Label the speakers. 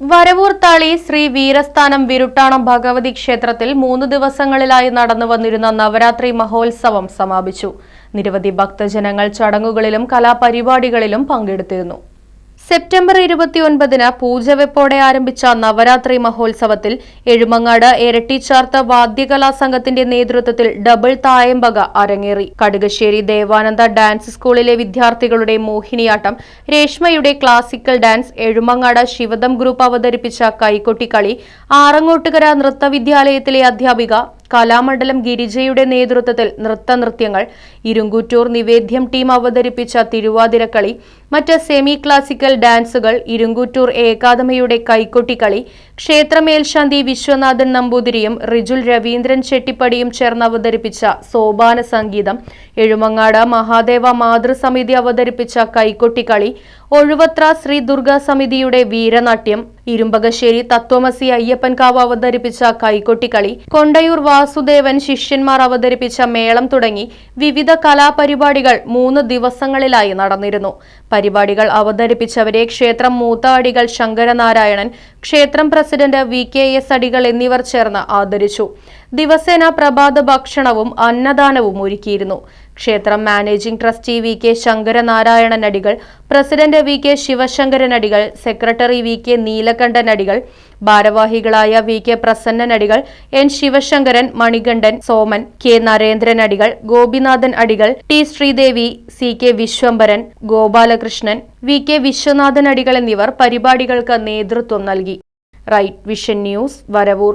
Speaker 1: Varavoor Thali Sree Veerasthanam Viruttanam Bhagavathi ക്ഷേത്രത്തിൽ മൂന്ന് ദിവസങ്ങളിലായി നടന്നു വന്നിരുന്ന നവരാത്രി മഹോത്സവം സമാപിച്ചു. നിരവധി ഭക്തജനങ്ങൾ ചടങ്ങുകളിലും കലാപരിപാടികളിലും പങ്കെടുത്തിരുന്നു. സെപ്റ്റംബർ ഇരുപത്തിയൊൻപതിന് പൂജവെപ്പോടെ ആരംഭിച്ച നവരാത്രി മഹോത്സവത്തിൽ എഴുമങ്ങാട് ഇരട്ടിച്ചാർത്ത വാദ്യകലാ സംഘത്തിന്റെ നേതൃത്വത്തിൽ ഡബിൾ തായമ്പക അരങ്ങേറി. കടുകശ്ശേരി ദേവാനന്ദ ഡാൻസ് സ്കൂളിലെ വിദ്യാർത്ഥികളുടെ Mohiniyattam രേഷ്മയുടെ classical dance Ezhumangad Shivadam group അവതരിപ്പിച്ച കൈകൊട്ടിക്കളി ആറങ്ങോട്ടുകര നൃത്തവിദ്യാലയത്തിലെ അധ്യാപിക കലാമണ്ഡലം ഗിരിജയുടെ നേതൃത്വത്തിൽ നൃത്തനൃത്യങ്ങൾ ഇരുങ്കുറ്റൂർ നിവേദ്യം ടീം അവതരിപ്പിച്ച തിരുവാതിരക്കളി മറ്റ് സെമി ക്ലാസിക്കൽ ഡാൻസുകൾ ഇരുങ്കൂറ്റൂർ ഏകാദമയുടെ കൈക്കൊട്ടിക്കളി ക്ഷേത്രമേൽശാന്തി വിശ്വനാഥൻ നമ്പൂതിരിയും റിജുൽ രവീന്ദ്രൻ ചെട്ടിപ്പടിയും ചേർന്ന് അവതരിപ്പിച്ച സോപാന സംഗീതം എഴുമങ്ങാട് മഹാദേവ മാതൃസമിതി അവതരിപ്പിച്ച കൈക്കൊട്ടിക്കളി ഒഴുവത്ര ശ്രീ ദുർഗാ സമിതിയുടെ വീരനാട്യം ഇരുമ്പകശ്ശേരി തത്വമസി അയ്യപ്പൻകാവ് അവതരിപ്പിച്ച കൈക്കൊട്ടിക്കളി കൊണ്ടയൂർ വാസുദേവൻ ശിഷ്യന്മാർ അവതരിപ്പിച്ച മേളം തുടങ്ങി വിവിധ കലാപരിപാടികൾ മൂന്ന് ദിവസങ്ങളിലായി നടന്നിരുന്നു. പരിപാടികൾ അവതരിപ്പിച്ചവരെ ക്ഷേത്രം മൂത്താടികൾ ശങ്കരനാരായണൻ ക്ഷേത്രം പ്രസിഡന്റ് വി കെ എസ് അടികൾ എന്നിവർ ചേർന്ന് ആദരിച്ചു. ദിവസേന പ്രഭാത ഭക്ഷണവും അന്നദാനവും ഒരുക്കിയിരുന്നു. ക്ഷേത്രം managing trustee V K Sankaranarayanan Adikal president V K Sivasankaran അടികൾ സെക്രട്ടറി വി കെ നീലകണ്ഠൻ അടികൾ ഭാരവാഹികളായ V K Prasannan Adikal N Sivasankaran Manikandan Soman K Narendran Adikal Gopinathan Adikal T Sreedevi C K Viswambharan Gopalakrishnan V K Viswanathan Adikal എന്നിവർ പരിപാടികൾക്ക് നേതൃത്വം നൽകി. Right vision news Varavoor.